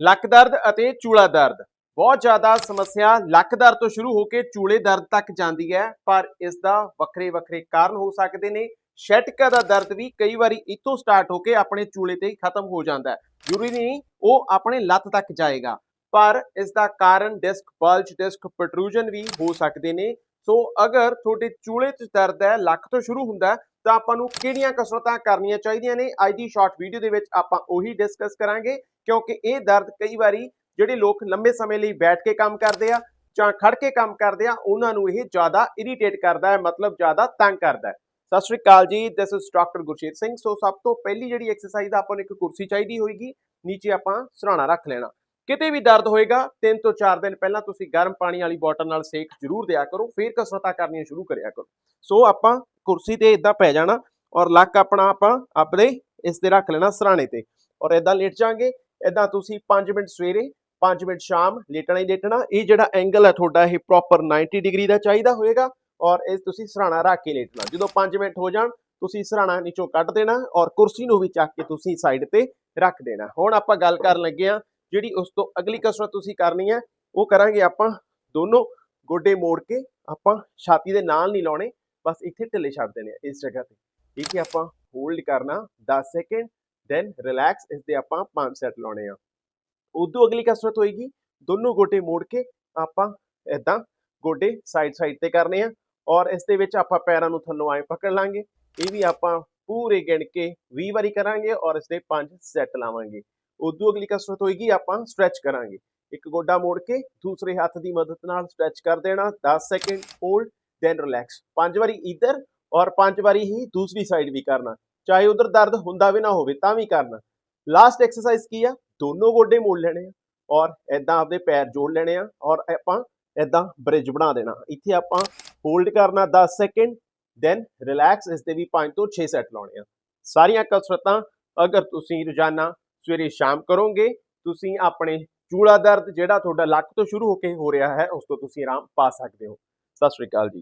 ਲੱਕ ਦਰਦ ਅਤੇ ਚੂਲਾ ਦਰਦ। ਬਹੁਤ ਜ਼ਿਆਦਾ ਸਮੱਸਿਆ ਲੱਕ ਦਰਦ ਤੋਂ ਸ਼ੁਰੂ ਹੋ ਕੇ ਚੂਲੇ ਦਰਦ ਤੱਕ ਜਾਂਦੀ ਹੈ, ਪਰ ਇਸ ਦਾ ਵੱਖਰੇ ਵੱਖਰੇ ਕਾਰਨ ਹੋ ਸਕਦੇ ਨੇ। ਸ਼ੈਟਿਕਾ ਦਾ ਦਰਦ ਵੀ ਕਈ ਵਾਰੀ ਇੱਥੋਂ ਸਟਾਰਟ ਹੋ ਕੇ ਆਪਣੇ ਚੂਲੇ ਤੇ ਹੀ ਖਤਮ ਹੋ ਜਾਂਦਾ ਹੈ। ਜ਼ਰੂਰੀ ਨਹੀਂ ਉਹ ਆਪਣੇ ਲੱਤ ਤੱਕ ਜਾਏਗਾ, ਪਰ ਇਸ ਦਾ ਕਾਰਨ ਡਿਸਕ, ਬਲਜ ਡਿਸਕ ਪ੍ਰੋਟਰੂਜਨ ਵੀ ਹੋ ਸਕਦੇ ਨੇ। ਸੋ ਅਗਰ ਤੁਹਾਡੇ ਚੂਲੇ 'ਚ ਦਰਦ ਹੈ, ਲੱਕ ਤੋਂ ਸ਼ੁਰੂ ਹੁੰਦਾ ਤਾਂ ਆਪਾਂ ਨੂੰ ਕਿਹੜੀਆਂ ਕਸਰਤਾਂ ਕਰਨੀਆਂ ਚਾਹੀਦੀਆਂ ਨੇ? ਅੱਜ ਦੀ ਸ਼ਾਰਟ ਵੀਡੀਓ ਦੇ ਵਿੱਚ ਆਪਾਂ ਉਹੀ ਡਿਸਕਸ ਕਰਾਂਗੇ, ਕਿਉਂਕਿ ਇਹ ਦਰਦ ਕਈ ਵਾਰੀ ਜਿਹੜੇ ਲੋਕ ਲੰਬੇ ਸਮੇਂ ਲਈ ਬੈਠ ਕੇ ਕੰਮ ਕਰਦੇ ਆ ਜਾਂ ਖੜ ਕੇ ਕੰਮ ਕਰਦੇ ਆ, ਉਹਨਾਂ ਨੂੰ ਇਹ ਜ਼ਿਆਦਾ ਇਰੀਟੇਟ ਕਰਦਾ ਹੈ, ਮਤਲਬ ਜ਼ਿਆਦਾ ਤੰਗ ਕਰਦਾ ਹੈ। ਸਤਿ ਸ਼੍ਰੀ ਅਕਾਲ ਜੀ this is doctor Gurshet Singh. So ਸਭ ਤੋਂ ਪਹਿਲੀ ਜਿਹੜੀ ਐਕਸਰਸਾਈਜ਼ ਆਪਾਂ ਨੂੰ ਇੱਕ ਕੁਰਸੀ ਚਾਹੀਦੀ ਹੋਏਗੀ, ਨੀਚੇ ਆਪਾਂ ਸਰਾਣਾ ਰੱਖ ਲੈਣਾ। ਕਿਤੇ ਵੀ ਦਰਦ ਹੋਏਗਾ 3 ਤੋਂ 4 ਦਿਨ ਪਹਿਲਾਂ ਤੁਸੀਂ ਗਰਮ ਪਾਣੀ ਵਾਲੀ ਬੋਟਲ ਨਾਲ ਸੇਕ ਜ਼ਰੂਰ ਦਿਆ ਕਰੋ, ਫਿਰ ਕਸਰਤਾਂ ਕਰਨੀਆਂ ਸ਼ੁਰੂ ਕਰਿਆ ਕਰੋ। ਸੋ ਆਪਾਂ ਕੁਰਸੀ ਤੇ ਇਦਾਂ ਪੈ ਜਾਣਾ ਔਰ ਲੱਕ ਆਪਣਾ ਆਪਾਂ ਆਪਣੇ ਇਸ ਤੇ ਰੱਖ ਲੈਣਾ ਸਰਾਣੇ ਤੇ। ਔਰ ਇਦਾਂ ਲੇਟ ਜਾਾਂਗੇ ਇਦਾਂ ਤੁਸੀਂ 5 ਮਿੰਟ ਸਵੇਰੇ 5 ਮਿੰਟ ਸ਼ਾਮ ਲੇਟਣਾ ਹੀ ਲੇਟਣਾ, ਇਹ ਜਿਹੜਾ ਐਂਗਲ ਹੈ ਤੁਹਾਡਾ ਇਹ ਪ੍ਰੋਪਰ 90 ਡਿਗਰੀ ਦਾ ਚਾਹੀਦਾ ਹੋਏਗਾ ਔਰ ਇਹ ਤੁਸੀਂ ਸਰਾਣਾ ਰੱਖ ਕੇ ਲੇਟਣਾ। ਜਦੋਂ 5 ਮਿੰਟ ਹੋ ਜਾਣ, ਤੁਸੀਂ ਸਰਾਣਾ ਨੀਚੋਂ ਕੱਢ ਦੇਣਾ ਔਰ ਕੁਰਸੀ ਨੂੰ ਵੀ ਚੱਕ ਕੇ ਤੁਸੀਂ ਸਾਈਡ ਤੇ ਰੱਖ ਦੇਣਾ। ਹੁਣ ਆਪਾਂ ਗੱਲ ਕਰਨ ਲੱਗੇ ਆ ਜਿਹੜੀ ਉਸ ਤੋਂ ਅਗਲੀ ਕਸਰਤ ਤੁਸੀਂ ਕਰਨੀ ਹੈ, ਉਹ ਕਰਾਂਗੇ ਆਪਾਂ ਦੋਨੋਂ ਗੋਡੇ ਮੋੜ ਕੇ ਆਪਾਂ ਛਾਤੀ ਦੇ ਨਾਲ ਨਹੀਂ ਲਾਉਣੇ ਬਸ ਇੱਥੇ ਢਿੱਲੇ ਛੱਡ ਦੇਣੇ ਆ, ਇਸ ਜਗ੍ਹਾ ਤੇ। ਠੀਕ ਹੈ, ਆਪਾਂ ਹੋਲਡ ਕਰਨਾ 10 ਸੈਕਿੰਡ ਦੈਨ ਰਿਲੈਕਸ ਇਸ ਦੇ ਆਪਾਂ ਪੰਜ ਸੈਟ ਲਾਉਣੇ ਆ। ਉਦੋਂ ਅਗਲੀ ਕਸਰਤ ਹੋਏਗੀ, ਦੋਨੋਂ ਗੋਡੇ ਮੋੜ ਕੇ ਆਪਾਂ ਇਦਾਂ ਗੋਡੇ ਸਾਈਡ ਸਾਈਡ ਤੇ ਕਰਨੇ ਆ ਔਰ ਇਸ ਦੇ ਵਿੱਚ ਆਪਾਂ ਪੈਰਾਂ ਨੂੰ ਥੱਲੋਂ ਐ ਪਕੜ ਲਾਂਗੇ। ਇਹ ਵੀ ਆਪਾਂ ਪੂਰੇ ਗਿਣ ਕੇ 20 ਵਾਰੀ ਕਰਾਂਗੇ ਔਰ ਇਸ ਦੇ 5 ਸੈਟ ਲਾਵਾਂਗੇ। ਉਦੋਂ ਅਗਲੀ ਕਸਰਤ ਹੋਏਗੀ, ਆਪਾਂ ਸਟ੍ਰੈਚ ਕਰਾਂਗੇ। ਇੱਕ ਗੋਡਾ ਮੋੜ ਕੇ ਦੂਸਰੇ ਹੱਥ ਦੀ ਮਦਦ ਨਾਲ ਸਟ੍ਰੈਚ ਕਰ ਦੇਣਾ 10 ਸੈਕਿੰਡ ਹੋਲਡ ਦੈਨ ਰਿਲੈਕਸ ਪੰਜ ਵਾਰੀ ਇਧਰ ਔਰ ਪੰਜ ਵਾਰੀ ਹੀ ਦੂਸਰੀ ਸਾਈਡ ਵੀ ਕਰਨਾ। ਚਾਹੇ ਉਧਰ ਦਰਦ ਹੁੰਦਾ ਵੀ ਨਾ ਹੋਵੇ ਤਾਂ ਵੀ ਕਰਨਾ। ਲਾਸਟ ਐਕਸਰਸਾਈਜ਼ ਕੀ ਆ? ਦੋਨੋਂ ਗੋਡੇ ਮੋੜ ਲੈਣੇ ਆ ਔਰ ਐਦਾਂ ਆਪਦੇ ਪੈਰ ਜੋੜ ਲੈਣੇ ਆ ਔਰ ਆਪਾਂ ਐਦਾਂ ਬ੍ਰਿਜ ਬਣਾ ਦੇਣਾ। ਇੱਥੇ ਆਪਾਂ ਹੋਲਡ ਕਰਨਾ 10 ਸੈਕਿੰਡ ਦੈਨ ਰਿਲੈਕਸ ਇਸ ਦੇ ਵੀ 5 ਤੋਂ 6 ਸੈਟ ਲਾਉਣੇ ਆ। ਸਾਰੀਆਂ ਕਸਰਤਾਂ ਅਗਰ ਤੁਸੀਂ ਰੋਜ਼ਾਨਾ ਸਵੇਰੇ ਸ਼ਾਮ ਕਰੋਗੇ, ਤੁਸੀਂ ਆਪਣੇ ਚੂੜਾ ਦਰਦ ਜਿਹੜਾ ਤੁਹਾਡਾ ਲੱਕ ਤੋਂ ਸ਼ੁਰੂ ਹੋ ਕੇ ਹੋ ਰਿਹਾ ਹੈ, ਉਸ ਤੋਂ ਤੁਸੀਂ ਆਰਾਮ ਪਾ ਸਕਦੇ ਹੋ। ਸਤਿ ਸ਼੍ਰੀ ਅਕਾਲ ਜੀ।